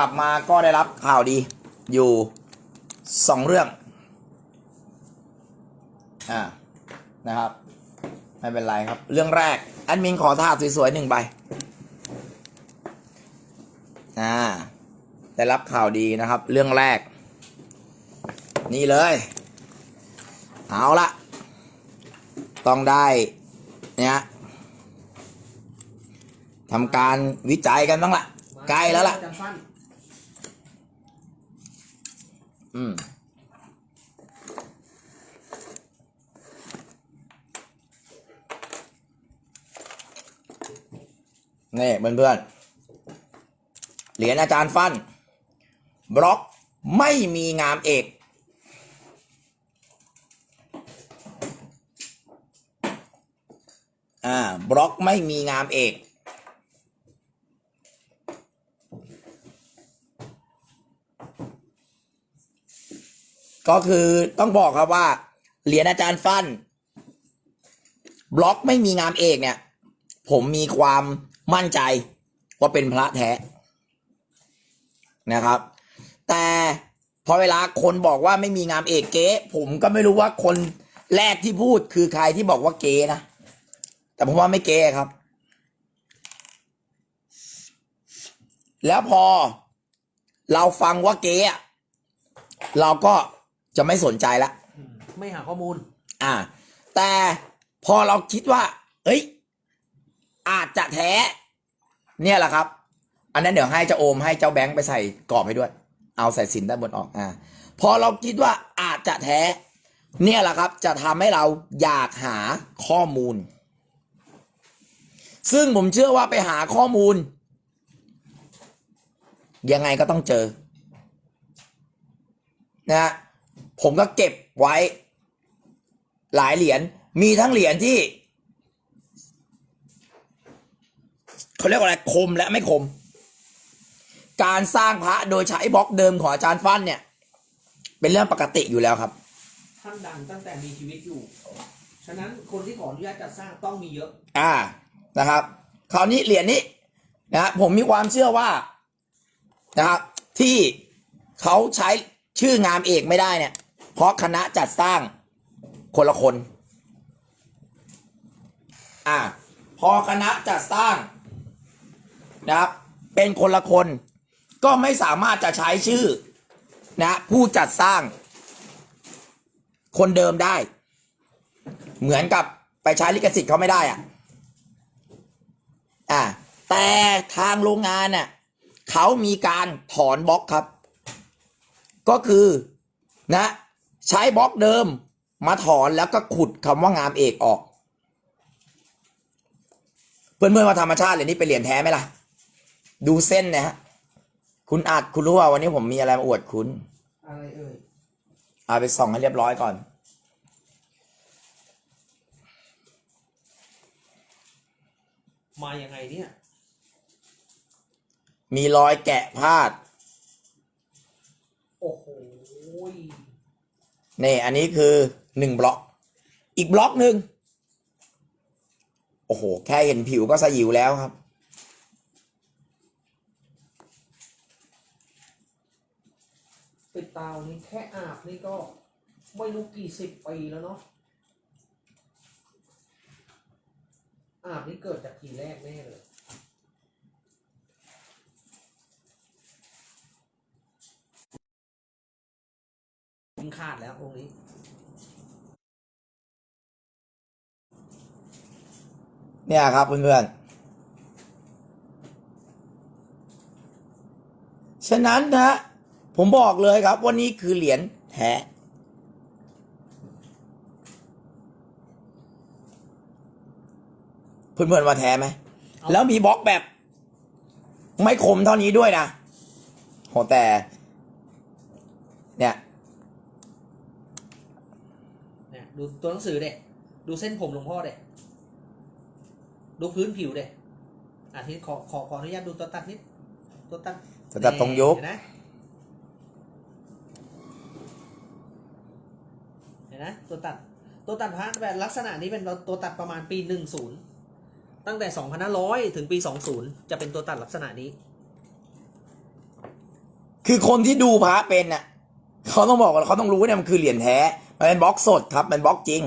ลับมาก็ได้รับข่าวดีอยู่สองเรื่อง อ่า นะครับ ไม่เป็นไรครับ เรื่องแรกแอดมินขอถาสวยๆหนึ่งใบ อ่า ได้รับข่าวดีนะครับ เรื่องแรก นี่เลย เอาละ ต้องได้ เนี่ยทำการวิจัยกันบ้างละใกล้แล้วล่ะ อืมนี่เพื่อนๆ เหรียญอาจารย์ฟัน บล็อกไม่มีงามเอก อ่า บล็อกไม่มีงามเอก ก็คือต้องบอกครับว่า เหรียญอาจารย์ฟันบล็อกไม่มีงามเอกเนี่ย ผมมีความมั่นใจว่าเป็นพระแท้นะครับ แต่พอเวลาคนบอกว่าไม่มีงามเอกเก๊ผมก็ไม่รู้ว่าคนแรกที่พูดคือใครที่บอกว่าเก๊นะแต่ผมว่าไม่เก๊ครับ แล้วพอเราฟังว่าเก๊เราก็ จะไม่สนใจละอืมไม่หาข้อมูล อ่า แต่พอเราคิดว่า เอ้ย อาจจะแท้ เนี่ยแหละครับ อันนั้นเดี๋ยวให้เจ้าโอมให้เจ้าแบงค์ไปใส่กรอบให้ด้วย เอาใส่สินด้านบนออก อ่า พอเราคิดว่าอาจจะแท้ เนี่ยแหละครับ จะทำให้เราอยากหาข้อมูล ซึ่งผมเชื่อว่าไปหาข้อมูล ยังไงก็ต้องเจอ นะฮะ ผมก็เก็บไว้ หลายเหรียญมีทั้งเหรียญที่เขาเรียกว่าอะไรคมและไม่คม การสร้างพระโดยใช้บล็อกเดิมของอาจารย์ฟันเนี่ย เป็นเรื่องปกติอยู่แล้วครับ ท่านดังตั้งแต่มีชีวิตอยู่ ฉะนั้นคนที่ขออนุญาตจัดสร้างต้องมีเยอะ อ่านะครับ คราวนี้เหรียญนี้นะฮะผมมีความเชื่อว่านะครับที่เขาใช้ชื่องามเอกไม่ได้เนี่ย เพราะคณะจัดสร้างคนละคน อ่า พอคณะจัดสร้างนะครับ เป็นคนละคน ก็ไม่สามารถจะใช้ชื่อนะผู้จัดสร้าง คนเดิมได้ เหมือนกับไปใช้ลิขสิทธิ์เขาไม่ได้อะ อ่า แต่ทางโรงงานน่ะเขามีการถอนบล็อกครับ ก็คือนะ ใช้บล็อกเดิมมาถอนแล้วก็ขุดคำว่างามเอกออก เพื่อนๆว่าธรรมชาติเหรียญนี้เป็นเหรียญแท้ไหมล่ะ ดูเส้นนะฮะ คุณอาจคุณรู้ว่าวันนี้ผมมีอะไรมาอวดคุณ อะไรเอ่ยเอาไปส่องให้เรียบร้อยก่อน มายังไงเนี่ย มีรอยแกะพาด โอ้โห นี่อันนี้คือหนึ่งบล็อก อีกบล็อกหนึ่งโอ้โห แค่เห็นผิวก็สยิวแล้วครับปิดตาวนี่แค่อาบนี่ก็ไม่รู้กี่สิบปีแล้วเนาะอาบนี่เกิดจากทีแรกแน่เลย ยิงขาดแล้วองค์นี้ เนี่ยครับเพื่อนๆฉะนั้นนะ ผมบอกเลยครับว่านี่คือเหรียญแท้เพื่อนๆว่าแท้ไหมเอาแล้วมีบล็อกแบบ ไม่คมเท่านี้ด้วยนะโหแต่ เนี่ย เนี่ยดูตัวหนังสือเด็ดูเส้นผมหลวงพ่อเด็ดูพื้นผิวเด็อะทีนี้ขอขอขออนุญาตดูตัวตัดนิดตัวตัดตัวตัดตรงยกเห็นไหมเห็นไหมตัวตัดตัวตัดพระแบบลักษณะนี้เป็นตัวตัดประมาณปีหนึ่งศูนย์ตั้งแต่สองพันห้าร้อยถึงปีสองศูนย์จะเป็นตัวตัดลักษณะนี้ คือคนที่ดูพระเป็นน่ะเขาต้องบอกว่าเขาต้องรู้เนี่ยมันคือเหรียญแท้ มันเป็นบล็อกสดครับมันบล็อกจริง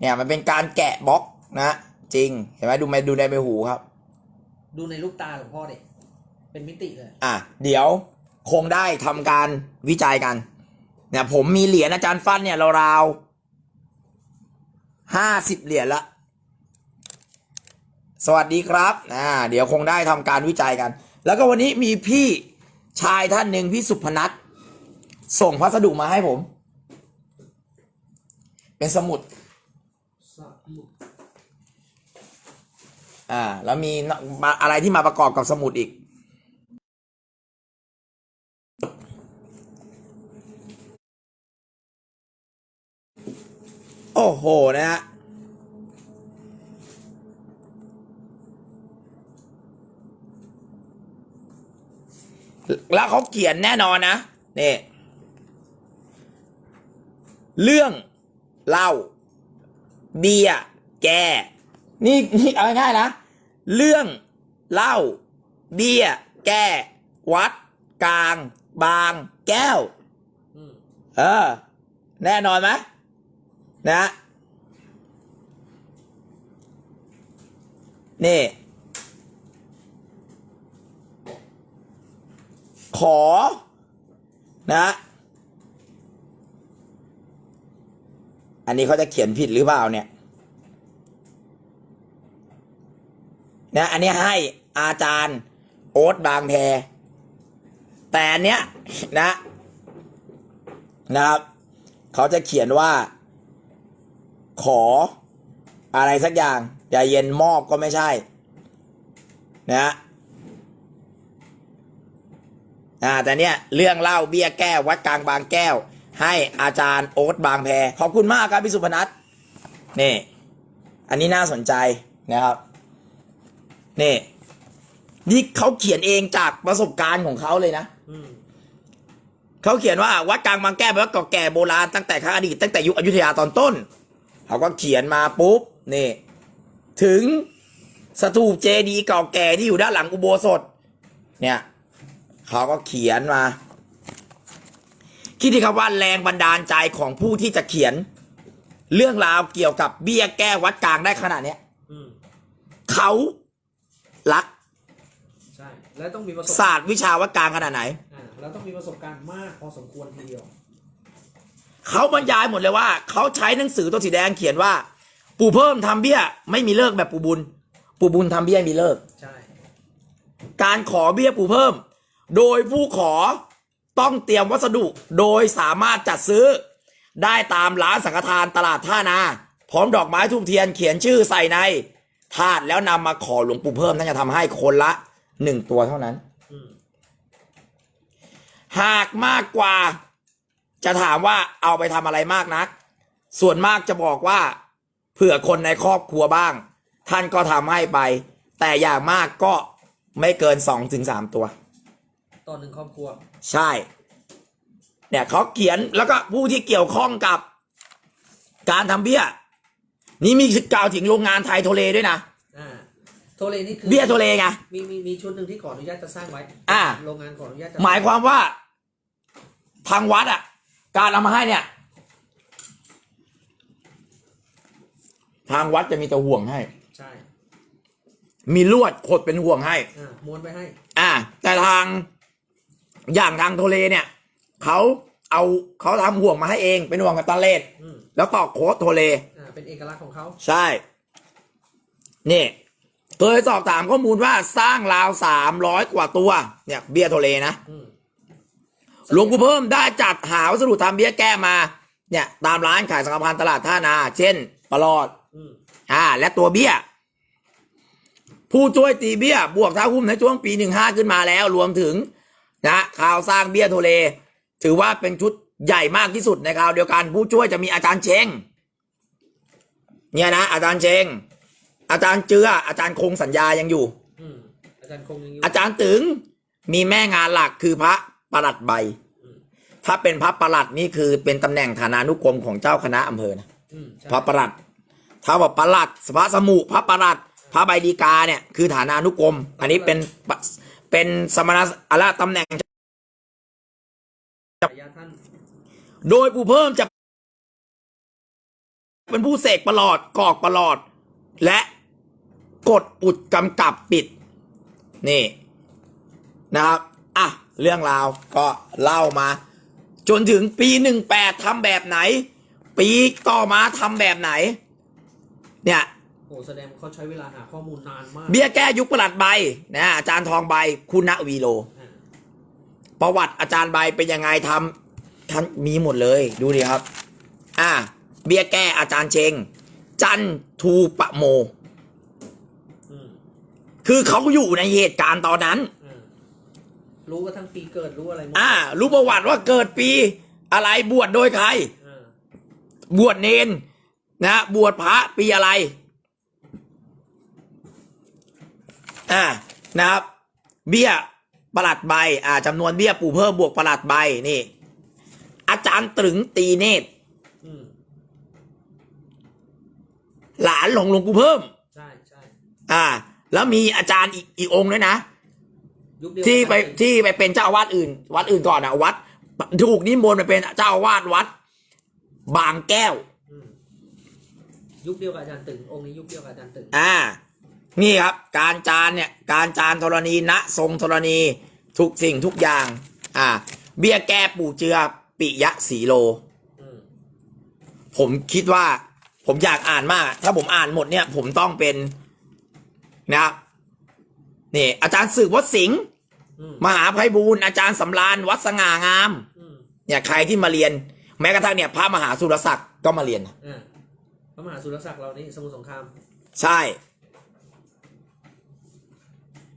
เนี่ยมันเป็นการแกะบล็อกนะจริง เห็นไหมดูไหมดูในใบหูครับ ดูในลูกตาหลวงพ่อเด็เป็นมิติเลย อะ เดี๋ยวคงได้ทำการวิจัยกัน เนี่ย ผมมีเหรียญอาจารย์ฟันเนี่ยราวๆห้าสิบเหรียญละ สวัสดีครับ อ่า เดี๋ยวคงได้ทำการวิจัยกัน แล้วก็วันนี้มีพี่ชายท่านหนึ่งพี่สุพนัท ส่งพัสดุมาให้ผม เป็นสมุด อ่า แล้วมีอะไรที่มาประกอบกับสมุดอีก โอ้โห นะฮะแล้วเขาเขียนแน่นอนนะนี่ เรื่องเล่าเบียร์แก นี่นี่เอาง่ายๆนะ เรื่องเล่าเบียร์แก วัด กลาง บาง แก้ว อืมเออ แน่นอนไหมนะนี่ ขอ นะ อันนี้เขาจะเขียนผิดหรือเปล่าเนี่ยนะอันนี้ให้อาจารย์ โอ๊ตบางแพแต่อันเนี้ยนะนะครับ เขาจะเขียนว่า ขออะไรสักอย่างอย่าเย็นมอบก็ไม่ใช่ นะอ่าแต่เนี้ยเรื่องเล่าเบี้ยแก้ววัดกลางบางแก้ว ให้อาจารย์โอ๊ตบางแพขอบคุณมากครับพี่สุพนัทนี่ อันนี้น่าสนใจนะครับนี่นี่เขาเขียนเองจากประสบการณ์ของเขาเลยนะเขาเขียนว่าวัดกลางบางแก้วเป็นวัดเก่าแก่โบราณตั้งแต่ครั้งอดีตตั้งแต่ยุคอยุธยาตอนต้นเขาก็เขียนมาปุ๊บนี่ถึงสถูปเจดีย์เก่าแก่ที่อยู่ด้านหลังอุโบสถ เนี่ยเขาก็เขียนมา คิดดีครับว่าแรงบันดาลใจของผู้ที่จะเขียน เรื่องราวเกี่ยวกับเบี้ยแก้วัดกลางได้ขนาดเนี้ยอืมเขารักใช่ แล้วต้องมีประสบศาสตร์วิชาวัดกลางขนาดไหน อ่าแล้วต้องมีประสบการณ์มากพอสมควรทีเดียว เขาบรรยายหมดเลยว่าเขาใช้หนังสือตัวสีแดงเขียนว่า ปู่เพิ่มทำเบี้ย ไม่มีเลิกแบบปู่บุญ ปู่บุญทำเบี้ยมีเลิก ใช่ การขอเบี้ยปู่เพิ่ม โดยผู้ขอ ต้องเตรียมวัสดุโดยสามารถจัดซื้อ ได้ตามร้านสังฆทานตลาดท่านา พร้อมดอกไม้ทูบเทียนเขียนชื่อใส่ในถาดแล้วนำมาขอหลวงปู่เพิ่มท่านจะทำให้คนละหนึ่งตัวเท่านั้น หากมากกว่า จะถามว่าเอาไปทำอะไรมากนัก ส่วนมากจะบอกว่า เผื่อคนในครอบครัวบ้าง ท่านก็ทำให้ไป แต่อย่างมากก็ไม่เกินสองถึงสามตัว ตอนหนึ่งครอบครัว ใช่ เนี่ยเขาเขียนแล้วก็ผู้ที่เกี่ยวข้องกับการทำเบี้ย นี่มีกล่าวถึงโรงงานไทยโทเลด้วยนะ อ่าโทเลนี่คือเบี้ยโทเลไง มีมีมีชุดหนึ่งที่ขออนุญาตจะสร้างไว้อ่า โรงงานขออนุญาตจะหมายความว่าทางวัดอะ การเอามาให้เนี่ย ทางวัดจะมีแต่ห่วงให้ ใช่มีลวดขดเป็นห่วงให้ อ่าม้วนไปให้ อ่า แต่ทาง อย่างทางโทเลเนี่ยเขาเอาเขาทำห่วงมาให้เองเป็นห่วงกับตาเลสอืมแล้วต่อโค้ดโทเล อ่าเป็นเอกลักษณ์ของเขา ใช่ นี่ เคยสอบถามข้อมูลว่าสร้างราวสามร้อยกว่าตัว เนี่ย เบี้ยโทเลนะ อืมหลวงปู่เพิ่มได้จัดหาวัสดุทำเบี้ยแก้มา เนี่ย ตามร้านขายสังฆทานตลาดท่านา เช่นปลอด อืมอ่า และตัวเบี้ย ผู้ช่วยตีเบี้ย บวกท่าหุ้มในช่วงปีหนึ่งห้าขึ้นมาแล้ว รวมถึง นะข่าวสร้างเบี้ยโทเล ถือว่าเป็นชุดใหญ่มากที่สุดในคราวเดียวกัน ผู้ช่วยจะมีอาจารย์เชงเนี่ยนะอาจารย์เชง อาจารย์เจือ อาจารย์คงสัญญายังอยู่ อืมอาจารย์คงยังอยู่อาจารย์ตึงมีแม่งานหลักคือพระประหลัดใบ ถ้าเป็นพระประหลัดนี่คือเป็นตำแหน่งฐานานุกรมของเจ้าคณะอำเภอนะอืมใช่พระประหลัด ถ้าว่าประหลัดพระสมุพระประหลัด พระใบดีกาเนี่ยคือฐานานุกรม อันนี้เป็นปะ เป็นสมณะอะไรตำแหน่ง โดยปู่เพิ่มจะเป็นผู้เสกประหลอดกอกประหลอด และกดอุดกำกับปิด นี่นะครับ อะ เรื่องราวก็เล่ามา จนถึงปีหนึ่งแปดทำแบบไหน ปีต่อมาทำแบบไหน เนี่ย โอ้แสดงเขาใช้เวลาหาข้อมูลนานมากเบี้ยแก้ยุคประหลัดใบนะอาจารย์ทองใบคุณวีโลอ่าประวัติอาจารย์ใบเป็นยังไงทำท่านมีหมดเลยดูดิครับ อ่า เบี้ยแก้อาจารย์เชง จันทูปะโมอืมคือเขาอยู่ในเหตุการณ์ตอนนั้นอ่ารู้ว่าทั้งปีเกิดรู้อะไรหมดอ่า รู้ประวัติว่าเกิดปี อะไรบวชโดยใครอ่าบวชเนนนะ บวชพระปีอะไร อ่านะครับ เบี้ยประหลัดใบอ่าจำนวนเบี้ยปู่เพิ่มบวกประหลัดใบนี่ อาจารย์ตรึงตีเนตรอืมหลานหลงหลวงปู่เพิ่ม ใช่ใช่อ่า แล้วมีอาจารย์อีกอีกองค์ด้วยนะยุคเดียวที่ไปกันที่ไปเป็นเจ้าอาวาสอื่น วัดอื่นก่อนอะวัด ถูกนิมนต์ไปเป็นเจ้าอาวาสวัด บางแก้ว อืมยุคเดียวกับอาจารย์ตึงองค์นี้ยุคเดียวกับอาจารย์ตึงอ่า นี่ครับการจานเนี่ยการจานธรณีณทรงธรณีทุกสิ่งทุกอย่าง อ่า เบี้ยแก้ปู่เจือปิยะสีโลอืมผมคิดว่าผมอยากอ่านมาก ถ้าผมอ่านหมดเนี่ย ผมต้องเป็นนะครับนี่อาจารย์สืบวัดสิงห์อืมมหาไพบูลย์อาจารย์สำราญวัดสง่างามอืมเนี่ยใครที่มาเรียน แม้กระทั่งเนี่ยพระมหาสุรศักดิ์ก็มาเรียนอ่าพระมหาสุรศักดิ์เรานี่สมุทรสงคราม ใช่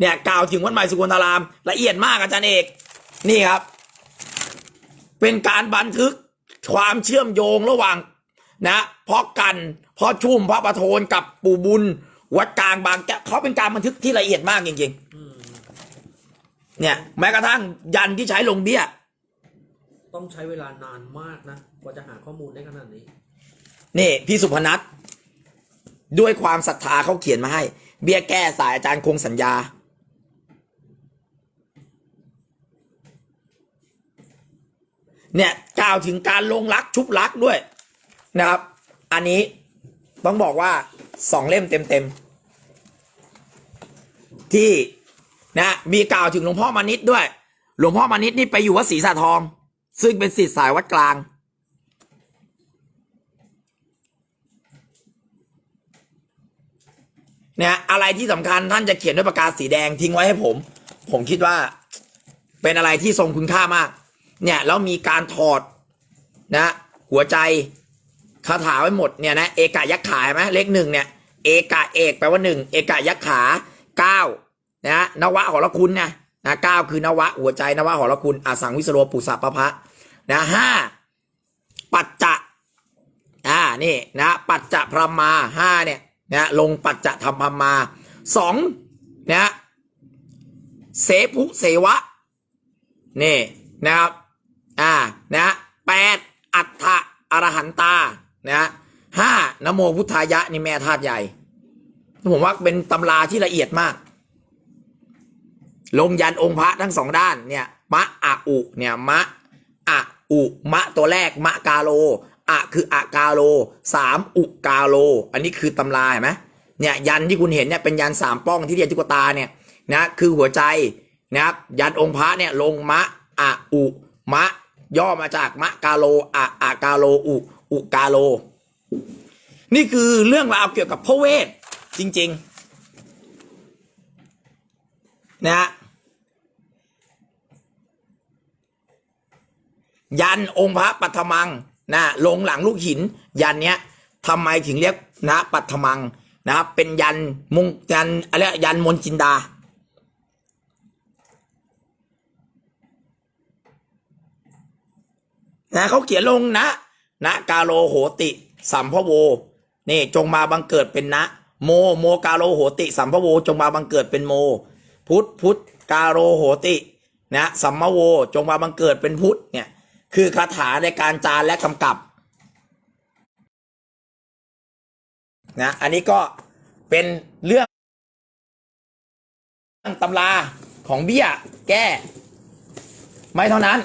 เนี่ยกล่าวถึงวัดใหม่สุกลตาราม ละเอียดมากอาจารย์เอกนี่ครับ เป็นการบันทึกความเชื่อมโยงระหว่างนะพ่อกันพ่อชุ่มพระประโทนกับปู่บุญ วัดกลางบางแก้วเขาเป็นการบันทึกที่ละเอียดมากจริงอืมๆเนี่ย แม้กระทั่งยันที่ใช้ลงเบี้ย ต้องใช้เวลานานมากนะกว่าจะหาข้อมูลได้ขนาดนี้ นี่พี่สุพนัทด้วยความศรัทธาเขาเขียนมาให้ เบี้ยแก้สายอาจารย์คงสัญญา เนี่ยกล่าวถึงการลงรักชุบรักด้วยนะครับ อันนี้ต้องบอกว่าสองเล่มเต็มๆที่นะมีกล่าวถึงหลวงพ่อมานิดด้วย หลวงพ่อมานิดนี่ไปอยู่วัดศรีสะทอง ซึ่งเป็นศิษย์สายวัดกลาง เนี่ยอะไรที่สำคัญท่านจะเขียนด้วยปากกาสีแดงทิ้งไว้ให้ผม ผมคิดว่าเป็นอะไรที่ทรงคุณค่ามาก เนี่ยแล้วมีการถอดนะหัวใจคาถาไว้หมดเนี่ยนะเอกะยักขาไหมเลขหนึ่งเนี่ยเอกะเอกแปลว่าหนึ่งเอกะยักขาเก้านะนวะหรคุณนะนะเก้าคือนวะหัวใจนวะหรคุณอาสังวิสโรปุสัพพะนะห้าปัจจะอ่านี่นะปัจจะพรมาห้าเนี่ยนะลงปัจจะธรรมพรมาสองนะเสภุเสวะนี่นะครับ อ่านะแปดอัฏฐะอรหันตานะห้านโมพุทธายะนี่แม่ธาตุใหญ่ ผมว่าเป็นตำราที่ละเอียดมาก ลงยันองค์พระทั้งสองด้านเนี่ยมะอะอุเนี่ยมะอะอุมะตัวแรกมะกาโลอะคืออะกาโลสามอุกาโล อันนี้คือตำราเห็นไหมเนี่ยยันที่คุณเห็นเนี่ยเป็นยันสามป้องที่เรียนทุกตาเนี่ยนะคือหัวใจนะครับยันองค์พระเนี่ยลงมะอะอุมะ ย่อมาจากมะกาโลอะอะกาโลอุอุกาโล นี่คือเรื่องราวเกี่ยวกับพระเวทจริง ๆ นะฮะยันองค์พระปัทมังนะลงหลังลูกหิน ยันเนี้ยทำไมถึงเรียกนะปัทมังนะครับเป็นยันมงยันอะไรยันมนจินดา นะเขาเขียนลงนะนะกาโลโหติสัมภโวนี่จงมาบังเกิดเป็นนะ โมโมกาโลโหติสัมภโวจงมาบังเกิดเป็นโม พุทธพุทธกาโลโหตินะสัมมโวจงมาบังเกิดเป็นพุทธเนี่ยคือคาถาในการจารและกำกับนะอันนี้ก็เป็นเรื่องตำราของเบี้ยแก้ ไม่เท่านั้น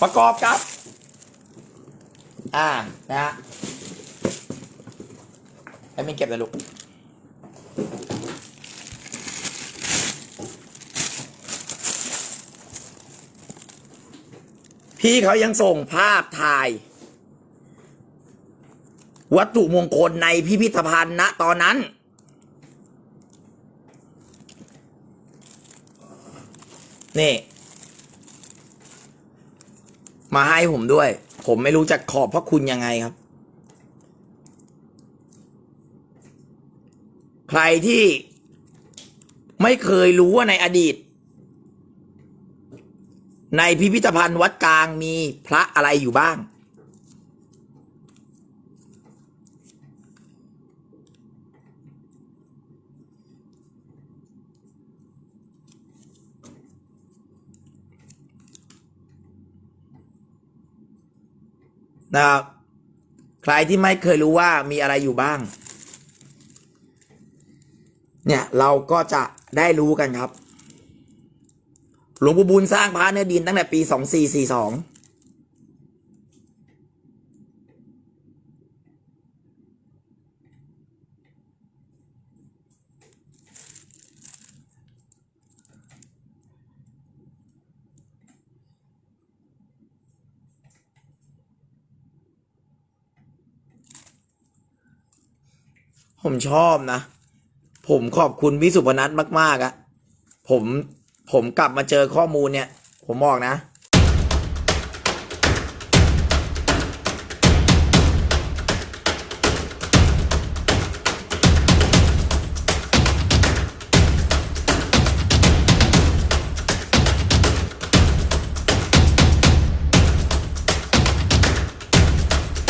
ประกอบกับ อ่า นะฮะให้มินเก็บเลยลูก พี่เขายังส่งภาพถ่าย วัตถุมงคลในพิพิธภัณฑ์ณตอนนั้นนี่ มาให้ผมด้วย ผมไม่รู้จะขอบพระคุณยังไงครับ ใครที่ไม่เคยรู้ว่าในอดีต ในพิพิธภัณฑ์วัดกลางมีพระอะไรอยู่บ้าง นะครับ ใครที่ไม่เคยรู้ว่ามีอะไรอยู่บ้าง เนี่ยเราก็จะได้รู้กันครับ หลวงปู่บุญสร้างพระเนื้อดินตั้งแต่ปีสองสี่สี่สอง ผมชอบนะ ผมขอบคุณพี่สุพนัทมากๆอะผมผมกลับมาเจอข้อมูลเนี่ย ผมบอกนะ